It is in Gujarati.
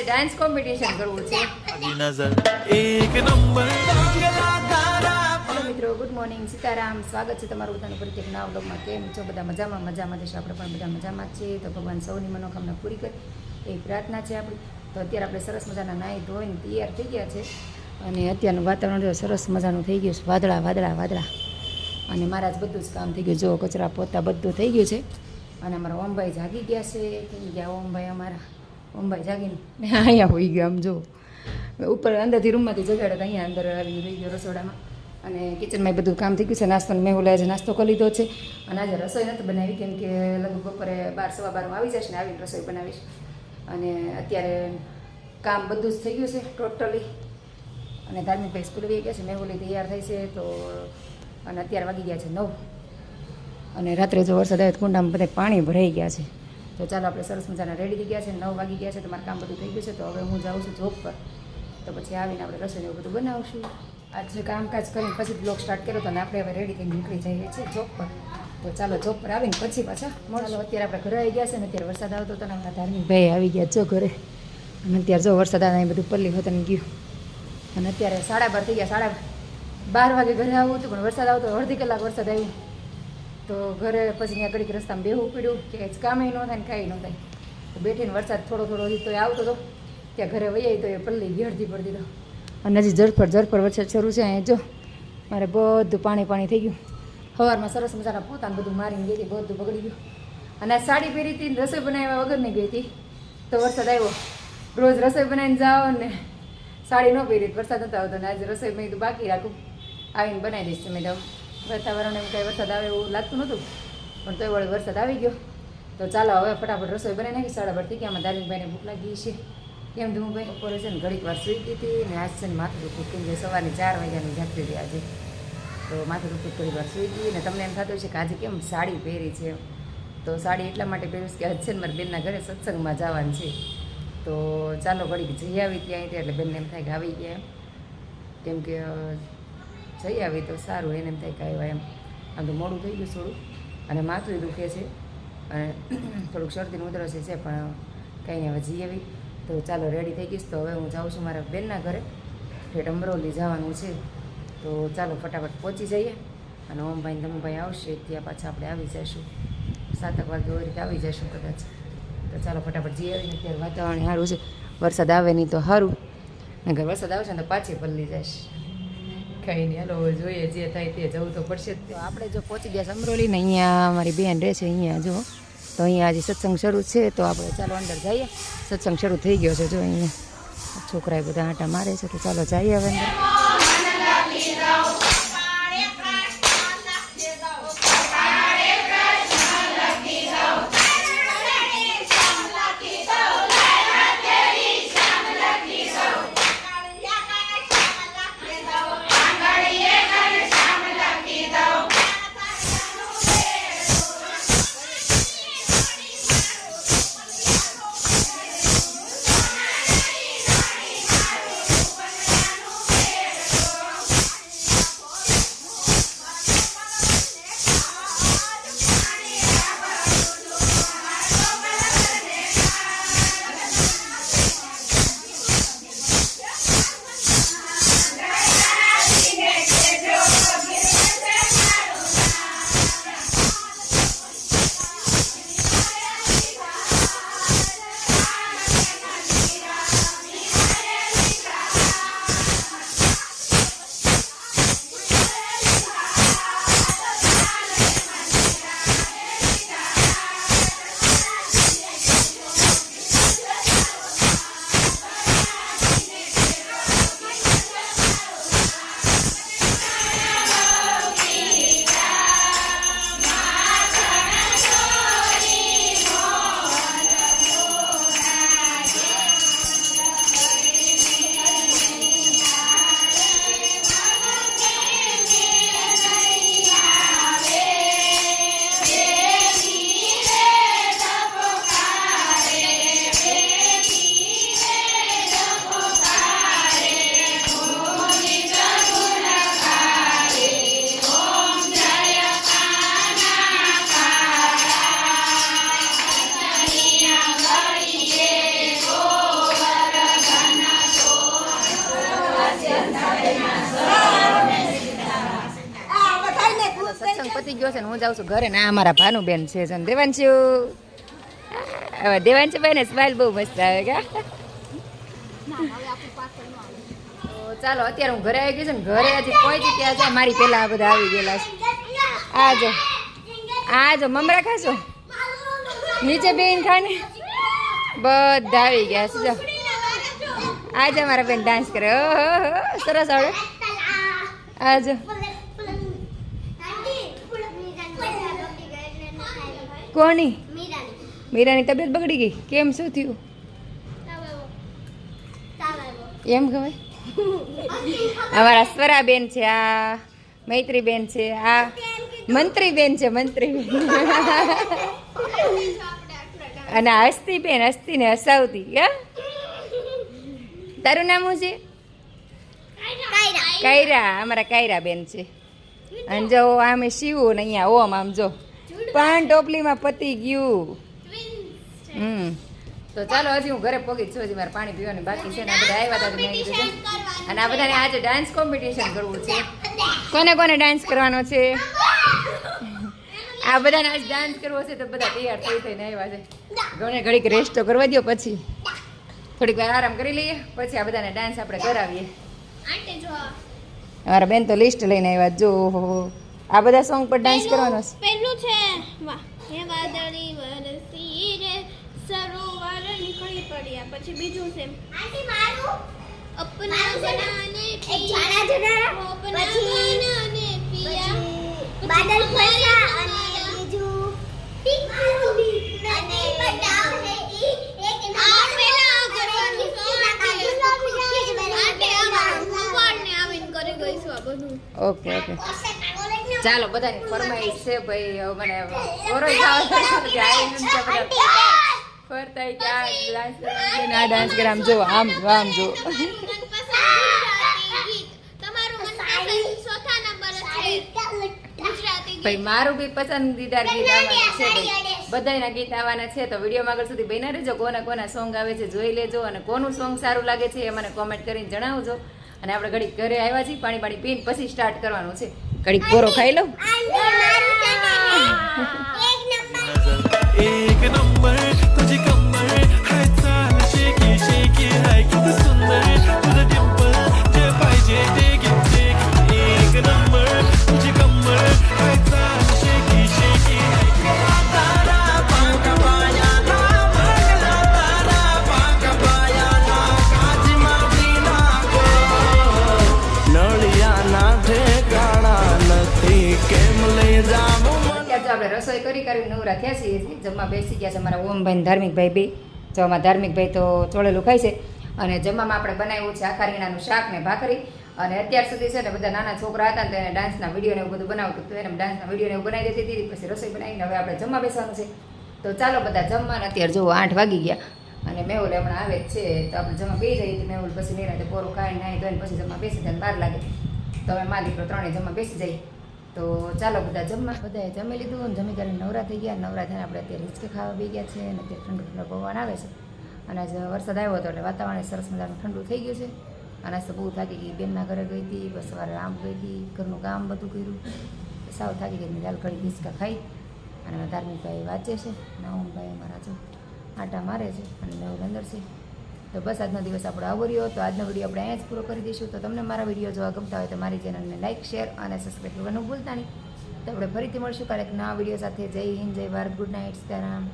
આજે ડાન્સ કોમ્પિટિશન કરવું છે. Good morning Sitaram. સ્વાગત છે તમારું બધાનું પ્રત્યેક એક લોકમાં કેમ છો? બધા મજામાં? મજામાં જશો આપણે પણ બધા મજામાં છીએ તો ભગવાન સૌની મનોકામના પૂરી કરે. એ પ્રાર્થના છે આપણી. તો અત્યારે આપણે સરસ મજાના નાહી ધોઈને તૈયાર થઈ ગયા છે. અને અત્યારનું વાતાવરણ જો સરસ મજાનું થઈ ગયું છે. વાદળા વાદળા વાદળા. અને મારા જ બધું જ કામ થઈ ગયું. જો કચરા પોતા બધું થઈ ગયું છે. અને અમારા ઓમભાઈ જાગી ગયા છે. થઈ ગયા ઓમભાઈ અમારા? ઓમભાઈ જાગીને. અહીંયા હોઈ ગયો આમ જો. ઉપર અંદરથી રૂમમાંથી જગાડે તો અહીંયા અંદર આવીને રહી ગયો રસોડામાં. અને કિચનમાં બધું કામ થઈ ગયું છે. નાસ્તો મેં ઓલા આજે નાસ્તો કરી લીધો છે. અને આજે રસોઈ નથી બનાવી, કેમ કે લગભગ બપોરે બાર, સવા બારમાં આવી જશે ને આવીને રસોઈ બનાવીશ. અને અત્યારે કામ બધું જ થઈ ગયું છે, ટોટલી. અને ધાર્મિકભાઈ સ્કૂલે વહી ગયા છે મેહુલી તૈયાર થઈ છે, તો અને અત્યારે વાગી ગયા છે નવ. અને રાત્રે જો વરસાદ આવે કુંડામાં બધા પાણી ભરાઈ ગયા છે. તો ચાલો આપણે સરસ મજાના રેડી થઈ ગયા છે, નવ વાગી ગયા છે તમારું કામ બધું થઈ ગયું છે, તો હવે હું જાઉં છું જોબ પર. તો પછી આવીને આપણે રસોઈ એવું બધું બનાવશું. આજે કામકાજ કરીને પછી બ્લોગ સ્ટાર્ટ કર્યો તો ને આપણે હવે રેડી થઈને નીકળી જઈએ છીએ જોબ પર. તો ચાલો જોબ પર આવીને પછી પાછા મળો અત્યારે આપણે ઘરે આવી ગયા છે ને અત્યારે વરસાદ આવતો હતો ને ધાર્મિક ભાઈ આવી ગયા જો ઘરે. અને અત્યારે જો વરસાદ આવે બધું પલ્લી હોતને ગયું. અને અત્યારે સાડા બાર થઈ ગયા, સાડા બાર વાગે ઘરે આવવું હતું પણ વરસાદ આવતો અડધી કલાક વરસાદ આવ્યો. તો ઘરે પછી ત્યાં ઘડીક રસ્તામાં બેહવું પડ્યું કે કામે ન થાય ને કાંઈ ન થાય. તો બેઠીને વરસાદ થોડો થોડો તો આવતો હતો ત્યાં ઘરે વહી તો એ પલ્લી ઘેરથી પડી દીધો. અને હજી જરફર જરફર વરસાદ શરૂ છે અહીંયા. જો, મારે બધું પાણી પાણી થઈ ગયું. સવારમાં સરસ મજાના પોતાને બધું મારીને ગઈ હતી, બધું બગડી ગયું. અને સાડી પહેરી હતી રસોઈ બનાવ્યા વગરની ગઈ હતી. તો વરસાદ આવ્યો. રોજ રસોઈ બનાવીને જાઓ ને સાડી ન પહેરી, વરસાદ નતો આવતો ને આજે રસોઈ મેં બાકી રાખું. આવીને બનાવી દઈશ તમે તો વાતાવરણ એમ કાંઈ વરસાદ આવે એવું લાગતું નહોતું. પણ તોય વળી વરસાદ આવી ગયો. તો ચાલો હવે ફટાફટ રસોઈ બનાવી નાખી. સાડા બારથી કે આમાં ધાર્મિકભાઈને ભૂખ લાગી છે. કેમ ધૂમભાઈ? બપોરે છે ને ઘડીક વાર સુઈ ગઈ ને આજ છે ને માથું દુખું. કેમ કે સવારની ચાર વાગ્યાની જાગતી હતી આજે. તો માથું દુખું થોડી વાર સુઈ ગઈ ને તમને એમ થતું છે કે આજે કેમ સાડી પહેરી છે? તો સાડી એટલા માટે પહેરીશ કે આજ છે ને મારી બેનના ઘરે સત્સંગમાં જવાનું છે. તો ચાલો ઘડીક જઈ આવી ત્યાં. એટલે બેનને એમ થાય કે આવી ગયા. કેમ કે જઈ આવી તો સારું, એને એમ થાય કે આવ્યા એમ. આમ તો મોડું થઈ ગયું થોડું. અને માથું દુખે છે, અને થોડુંક શરદીનું ઉધરસ છે, પણ કંઈ નહીં, હવે જઈ આવી. તો ચાલો રેડી થઈ ગઈશ. તો હવે હું જાઉં છું મારા બેનના ઘરે. ફેટ અમરોલી જવાનું છે. તો ચાલો, ફટાફટ પહોંચી જઈએ. અને ઓમભાઈ ને ધમભાઈ આવશે, ત્યાં પાછા આપણે આવી જઈશું. સાતક વાગે એવી રીતે આવી જઈશું કદાચ. તો ચાલો, ફટાફટ જઈ આવીને અત્યારે વાતાવરણ સારું છે. વરસાદ આવે નહીં તો સારું. નગર વરસાદ આવશે ને તો પાછી પલ્લી જઈશ. કંઈ નહીં. હાલો જોઈએ જે થાય તે જવું તો પડશે જ આપણે જો પહોંચી ગયા સમરોલી ને અહીંયા મારી બેન રહે છે અહીંયા, જો. તો અહીંયા આજે સત્સંગ શરૂ છે, તો આપણે ચાલો અંદર જઈએ. સત્સંગ શરૂ થઈ ગયો છે, જો અહીંયા. છોકરાએ બધા આંટા મારે છે, તો ચાલો જઈએ હવે અંદર. છે હું જાઉં છું ઘરે ના અમારા ભાનુબેન છે જો ને દેવાંશુ. હવે દેવાંશુ બેન સ્માઇલ બહુ મસ્ત આવે કે. ચાલો, અત્યારે હું ઘરે આવી ગઈ છું ને ઘરે હજી પહોંચી ત્યાં છે મારી પહેલાં આ બધા આવી ગયેલા છે. આ જો, આ મમરા ખાશો? નીચે બેન ખાને? બધા આવી ગયા છે, જો. આજે મારા બેન ડાન્સ કરે. સરસ આવડે. આજો કોની? મીરાની. તબિયત બગડી ગઈ? કેમ? શું થયું? એમ ગમે અમારા સ્વરાબેન છે આ મૈત્રી બેન છે આ મંત્રીબેન છે મંત્રીબેન. અને હસ્તીબેન હસ્તી બેન હસ્તી હસાવતી હા? તારું નામ શું છે? કાયરા. અમારા કાયરા બેન છે. અને જો આમે શિવું ને અહીંયા ઓમ આમ જો. પાન ટોપલીમાં પતી ગયું. હમ. તો ચાલો હજી હું ઘરે પગી છું. હજી મારે પાણી પીવાની બાકી છે ને આ બધા આવ્યા હતા તો મેં કીધું અને આ બધાને આજે ડાન્સ કોમ્પિટિશન કરવું છે. કોને કોને ડાન્સ કરવાનો છે? આ બધાને આજ ડાન્સ કરવો છે તો બધા તૈયાર થઈ થઈને આવ્યા છે. ઘણે ઘડીક રેસ્ટ તો કરવા દો પછી. થોડીક વાર આરામ કરી લઈએ પછી આ બધાને ડાન્સ આપણે કરાવીએ. અમારા બેન તો લિસ્ટ લઈને આવ્યા. જો ઓહો. આ બધા સોંગ પર ડાન્સ કરવાનો છે. પહેલું છે વાહ હે વાદળી વરસી રે સરોવર નીકળી પડ્યા. પછી બીજું છે. અપના બનાને પિયા અપના બનાને પિયા. બાદલ ફર્યા અને બીજું ટીક અને બતાવ હે ઈ એક આ પેલા કરવાનું છે. આટે આ ભગવાનને આવીને કરી ગઈ છું આ બધું. ઓકે ઓકે ચાલો બધાની ફરમાઈશ છે ભાઈ મને ઓરો ફરતા કે આ ડાન્સ ગ્રામ જો આમ જો, આમ જો ભાઈ મારું બી પસંદીદાર ગીત આવવાનું છે ભાઈ. બધાના ગીત આવવાના છે તો વિડીયોમાં આગળ સુધી બન્યા રહેજો. કોના કોના સોંગ આવે છે જોઈ લેજો અને કોનું સોંગ સારું લાગે છે એ મને કોમેન્ટ કરીને જણાવજો. અને આપણે ઘડીક ઘરે આવ્યા છીએ પાણી પાણી પીને પછી સ્ટાર્ટ કરવાનું છે. કડીક કોરો ખાઈ લો એક નંબર તુજી કમર હે ચાલ શેકી શેકી હે આપણે રસોઈ કરી કરી નવરા થયા છીએ જમવા બેસી ગયા છે અમારા ઓમભાઈ ધાર્મિક ધાર્મિકભાઈ બી. જો અમારા ધાર્મિકભાઈ તો ચોળેલું ખાય છે. અને જમવામાં આપણે બનાવ્યું છે આખા રીંગણાનું શાક ને ભાખરી. અને અત્યાર સુધી છે ને બધા નાના છોકરા હતા ને એને ડાન્સના વીડિયો ને એવું બધું બનાવતું હતું. એને ડાન્સના વીડિયો ને એવું બનાવી દેતી હતી. પછી રસોઈ બનાવીને હવે આપણે જમવા બેસવાનું છે. તો ચાલો બધા જમવાને. અત્યારે જુઓ આઠ વાગી ગયા. અને મેહુલ હમણાં આવે જ છે. તો આપણે જમવા બેસી જઈએ તો મેહુલ પછી નિરાતે પોરું ખાઈને નાહી ધોઈને પછી જમવા બેસી. જાય બાર લાગે. તો હવે મા દીકરો ત્રણેય જમવા બેસી જાય. તો ચાલો, બધા જમવા, બધાએ જમી લીધું અને જમી કરીને નવરા થઈ ગયા. નવરા થઈને આપણે અત્યારે હિંચકે ખાવા બી ગયા છે અને અત્યારે ઠંડુ ઠંડુ પવન આવે છે. અને આજે વરસાદ આવ્યો હતો એટલે વાતાવરણ સરસ મજાનું ઠંડુ થઈ ગયું છે. અને તો બહુ થાકી ગઈ. બેનના ઘરે ગઈ હતી, બસ સવારે આમ ગઈ હતી, ઘરનું કામ બધું કર્યું. સાવ થાકી ગઈ દાલ કઢી હિંચકા ખાઈ અને ધાર્મિકભાઈ વાંચે છે. નાઉનભાઈ અમારા જો આટા મારે છે અને મેં અંદર છે. તો બસ આજનો દિવસ આપણો આવો રહ્યો. તો આજનો વીડિયો આપણે અહીંયા જ પૂરો કરી દઈશું. તો તમને મારા વીડિયો જોવા ગમતા હોય તો મારી ચેનલને લાઇક શેર અને સબસ્ક્રાઈબ કરવાનું ભૂલતા નહીં. તો આપણે ફરીથી મળશું કાલે નવા વીડિયો સાથે. જય હિન્દ, જય ભારત. Good night, Sitaram.